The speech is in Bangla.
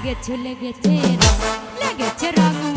লেগেছে লেগেছে রং লেগেছে রং